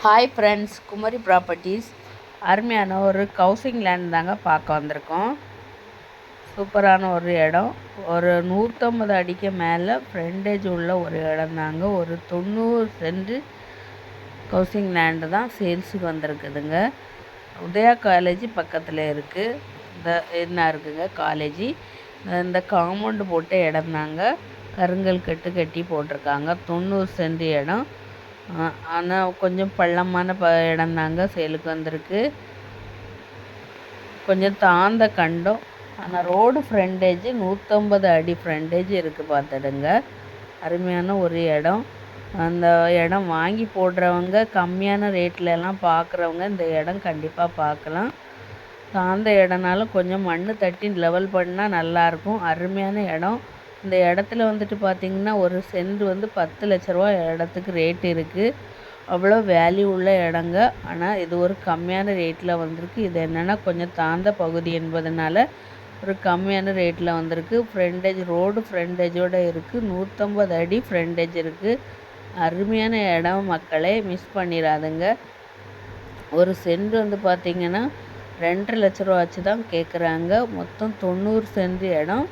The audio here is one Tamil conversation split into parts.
ஹாய் ஃப்ரெண்ட்ஸ் குமரி ப்ராப்பர்ட்டிஸ் அருமையான ஒரு கவுசிங் லேண்ட் தாங்க பார்க்க வந்திருக்கோம். சூப்பரான ஒரு இடம். ஒரு நூற்றம்பது அடிக்கு மேலே ஃப்ரெண்டேஜ் உள்ள ஒரு இடம் தாங்க. ஒரு தொண்ணூறு சென்ட் கவுசிங் லேண்டு தான் சேல்ஸுக்கு வந்திருக்குதுங்க. உதயா காலேஜ் பக்கத்தில் இருக்குது இந்த என்ன இருக்குங்க? காலேஜி இந்த காம்பவுண்டு போட்ட இடம் தாங்க. கருங்கல் கட்டு கட்டி போட்டிருக்காங்க. தொண்ணூறு சென்ட் இடம். ஆனால் கொஞ்சம் பள்ளமான ப இடம்தாங்க சேலுக்கு வந்திருக்கு. கொஞ்சம் தாழ்ந்த கண்டம். ஆனால் ரோடு ஃப்ரண்டேஜ் நூற்றம்பது அடி ஃப்ரண்டேஜ் இருக்குது பார்த்துடுங்க. அருமையான ஒரு இடம். அந்த இடம் வாங்கி போடுறவங்க கம்மியான ரேட்லலாம் பார்க்குறவங்க இந்த இடம் கண்டிப்பாக பார்க்கலாம் தாழ்ந்த இடம்னாலும் கொஞ்சம் மண் தட்டி லெவல் பண்ணால் நல்லாயிருக்கும் அருமையான இடம். இந்த இடத்துல வந்துட்டு பார்த்திங்கன்னா ஒரு சென்ட் வந்து பத்து லட்ச ரூபா இடத்துக்கு ரேட் இருக்குது அவ்வளோ வேல்யூ உள்ள இடங்க. ஆனால் இது ஒரு கம்மியான ரேட்டில் வந்திருக்கு. இது என்னென்னா கொஞ்சம் தாழ்ந்த பகுதி என்பதனால ஒரு கம்மியான ரேட்டில் வந்திருக்கு. ஃப்ரண்டேஜ் ரோடு ஃப்ரண்டேஜோடு இருக்குது நூற்றம்பது அடி ஃப்ரண்டேஜ் இருக்குது அருமையான இடம் மக்களே மிஸ் பண்ணிடாதுங்க. ஒரு சென்ட் வந்து பார்த்திங்கன்னா ரெண்டரை லட்ச ரூபா வச்சு தான் கேட்குறாங்க மொத்தம் தொண்ணூறு சென்ட் இடம்.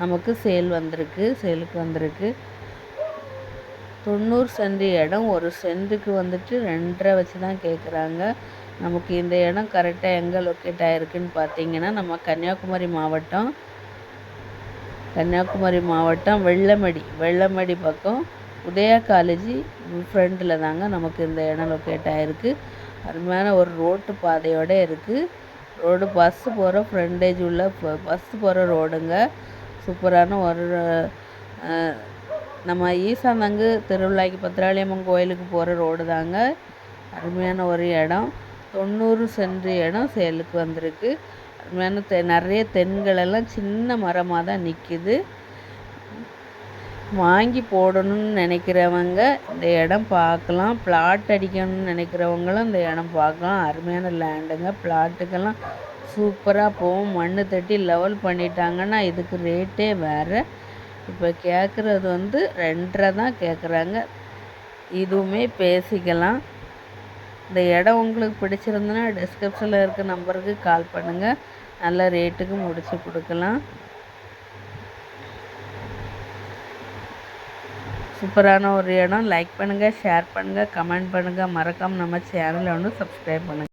நமக்கு சேல் வந்திருக்கு சேலுக்கு வந்திருக்கு. தொண்ணூறு சென்ட் இடம் ஒரு சென்ட்டுக்கு வந்துட்டு ரெண்டரை வச்சு தான் கேட்குறாங்க நமக்கு இந்த இடம் கரெக்டாக எங்கே லொக்கேட் ஆகிருக்குன்னு பார்த்தீங்கன்னா நம்ம கன்னியாகுமரி மாவட்டம் கன்னியாகுமரி மாவட்டம் வெள்ளமடி வெள்ளமடி பக்கம் உதயா காலேஜ் ஃப்ரண்டில் தாங்க நமக்கு இந்த இடம் லொக்கேட் ஆகிருக்கு அருமையான ஒரு ரோட்டு பாதையோடு இருக்குது ரோடு பஸ்ஸு போகிற ஃப்ரண்டேஜ் உள்ள பஸ்ஸு போகிற ரோடுங்க சூப்பரான ஒரு நம்ம ஈசாந்தங்கு திருவிழாக்கு பத்திராளியம்மன் கோயிலுக்கு போகிற ரோடு தாங்க. அருமையான ஒரு இடம். தொண்ணூறு சென்ட் இடம் சேலுக்கு வந்திருக்கு. அருமையான தெ நிறைய தென்களெல்லாம் சின்ன மரமாக தான் நிற்கிது வாங்கி போடணும்னு நினைக்கிறவங்க இந்த இடம் பார்க்கலாம். பிளாட் அடிக்கணும்னு நினைக்கிறவங்களும் இந்த இடம் பார்க்கலாம். அருமையான லேண்டுங்க பிளாட்டுக்கெல்லாம் சூப்பராக போகும் மண் தட்டி லெவல் பண்ணிட்டாங்கன்னா இதுக்கு ரேட்டே வேறு. இப்போ கேட்குறது வந்து ரெண்டரை தான் கேட்குறாங்க இதுவுமே பேசிக்கலாம். இந்த இடம் உங்களுக்கு பிடிச்சிருந்துன்னா டிஸ்கிரிப்ஷனில் இருக்க நம்பருக்கு கால் பண்ணுங்கள் நல்ல ரேட்டுக்கு முடித்து கொடுக்கலாம். சூப்பரான ஒரு இடம். லைக் பண்ணுங்கள் ஷேர் பண்ணுங்கள் கமெண்ட் பண்ணுங்கள் மறக்காமல் நம்ம சேனலை ஒன்று சப்ஸ்கிரைப் பண்ணுங்கள்